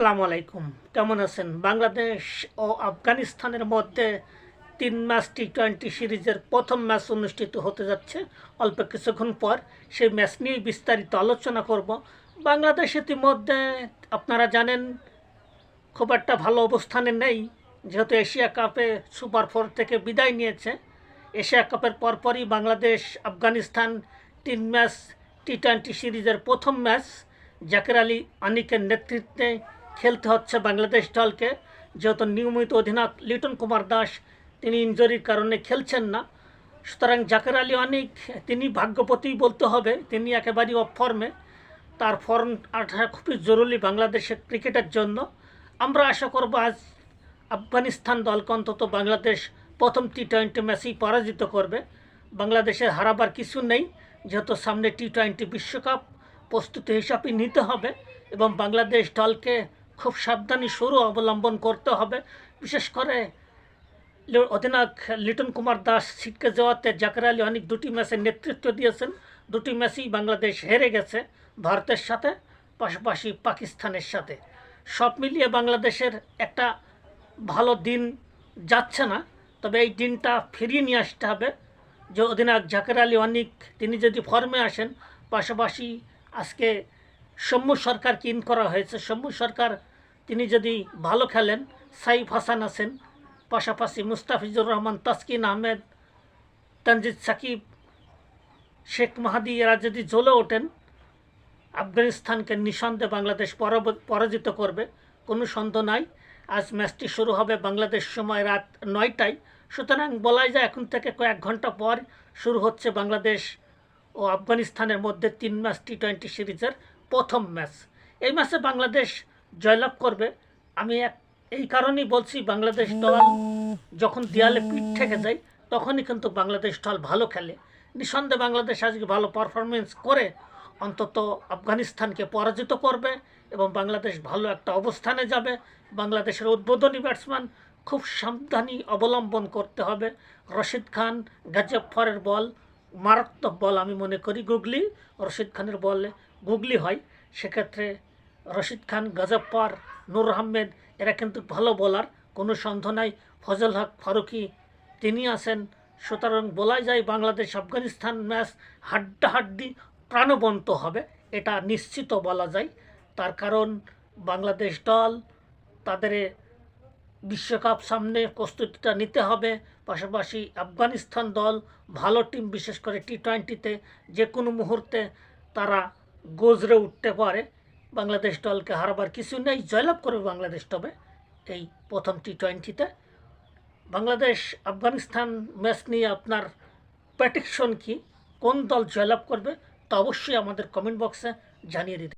আসসালামু আলাইকুম। কেমন আছেন? বাংলাদেশ ও আফগানিস্তানের মধ্যে তিন ম্যাচ টি টোয়েন্টি সিরিজের প্রথম ম্যাচ অনুষ্ঠিত হতে যাচ্ছে। অল্প কিছুক্ষণ পর সেই ম্যাচ নিয়ে বিস্তারিত আলোচনা করব। বাংলাদেশ ইতিমধ্যে, আপনারা জানেন, খুব একটা ভালো অবস্থানে নেই। যেহেতু এশিয়া কাপে সুপার ফোর থেকে বিদায় নিয়েছে। এশিয়া কাপের পরপরই বাংলাদেশ, আফগানিস্তান তিন ম্যাচ টি টোয়েন্টি সিরিজের প্রথম ম্যাচ। জাকের আলী আনিকের নেতৃত্বে খেলতে হচ্ছে বাংলাদেশ দলকে। যেহেতু নিয়মিত অধিনায়ক লিটন কুমার দাস, তিনি ইনজুরির কারণে খেলছেন না। সুতরাং জাকের আলী অনেক, তিনি ভাগ্যপতি বলতে হবে, তিনি একেবারেই অফ ফর্মে। তার ফর্ম আঠা খুবই জরুরি বাংলাদেশের ক্রিকেটের জন্য। আমরা আশা করব আজ আফগানিস্তান দলকে অন্তত বাংলাদেশ প্রথম টি টোয়েন্টি ম্যাচেই পরাজিত করবে। বাংলাদেশের হারাবার কিছু নেই, যেহেতু সামনে টি টোয়েন্টি বিশ্বকাপ, প্রস্তুতি হিসাবে নিতে হবে এবং বাংলাদেশ দলকে খুব সাবধানী, সরু অবলম্বন করতে হবে। বিশেষ করে অধিনায়ক লিটন কুমার দাস ছিটকে যাওয়াতে জাকের আলী অনেক দুটি ম্যাচে নেতৃত্ব দিয়েছেন। দুটি ম্যাচেই বাংলাদেশ হেরে গেছে ভারতের সাথে, পাশাপাশি পাকিস্তানের সাথে। সব মিলিয়ে বাংলাদেশের একটা ভালো দিন যাচ্ছে না, তবে এই দিনটা ফিরিয়ে নিয়ে আসতে হবে। যে অধিনায়ক জাকের আলী অনিক, তিনি যদি ফর্মে আসেন, পাশাপাশি আজকে সৌম্য সরকারকে ইন করা হয়েছে। সৌম্য সরকার তিনি যদি ভালো খেলেন, সাইফ হাসান আছেন, পাশাপাশি মুস্তাফিজুর রহমান, তাসকিন আহমেদ, তানজিদ সাকিব, শেখ মাহাদি, এরা যদি জ্বলে ওঠেন, আফগানিস্তানকে নিঃসন্দেহে বাংলাদেশ পরাজিত করবে, কোনো সন্দেহ নাই। আজ ম্যাচটি শুরু হবে বাংলাদেশ সময় রাত নয়টায়। সুতরাং বলাই যায়, এখন থেকে কয়েক ঘণ্টা পর শুরু হচ্ছে বাংলাদেশ ও আফগানিস্তানের মধ্যে তিন ম্যাচ টি টোয়েন্টি সিরিজের প্রথম ম্যাচ। এই ম্যাচে বাংলাদেশ জয়লাভ করবে, আমি এক এই কারণেই বলছি বাংলাদেশ দল যখন দেয়ালে পিঠ থেকে যায়, তখনই কিন্তু বাংলাদেশ দল ভালো খেলে। নিঃসন্দেহে বাংলাদেশ আজকে ভালো পারফরমেন্স করে, অন্তত আফগানিস্তানকে পরাজিত করবে এবং বাংলাদেশ ভালো একটা অবস্থানে যাবে। বাংলাদেশের উদ্বোধনী ব্যাটসম্যান খুব সাবধানী অবলম্বন করতে হবে। রশিদ খান গাজফরের বল, মারাত্মক বল আমি মনে করি গুগলি। রশিদ খানের বলে গুগলি হয়। সেক্ষেত্রে রশিদ খান গাজফর নূর আহমেদ, এরা কিন্তু ভালো বোলার কোনো সন্দেহ নাই। ফজল হক, ফারুকি তিনি আছেন। সুতরাং বলা যায় বাংলাদেশ আফগানিস্তান ম্যাচ হাড্ডাহাড্ডি প্রাণবন্ত হবে, এটা নিশ্চিত বলা যায়। তার কারণ বাংলাদেশ দল তাদের বিশ্বকাপ সামনে প্রস্তুতিটা নিতে হবে। পাশাপাশি আফগানিস্তান দল ভালো টিম বিশেষ করে টি টোয়েন্টিতে যে কোনো মুহূর্তে তারা গজরে উঠতে পারে। বাংলাদেশ দলকে হারাবার কিছু নেই, জয়লাভ করবে বাংলাদেশ তবে এই প্রথম টি টোয়েন্টিতে বাংলাদেশ আফগানিস্তান ম্যাচ নিয়ে আপনার প্রেডিকশন কি? কোন দল জয়লাভ করবে? তা অবশ্যই আমাদের কমেন্ট বক্সে জানিয়ে দিতে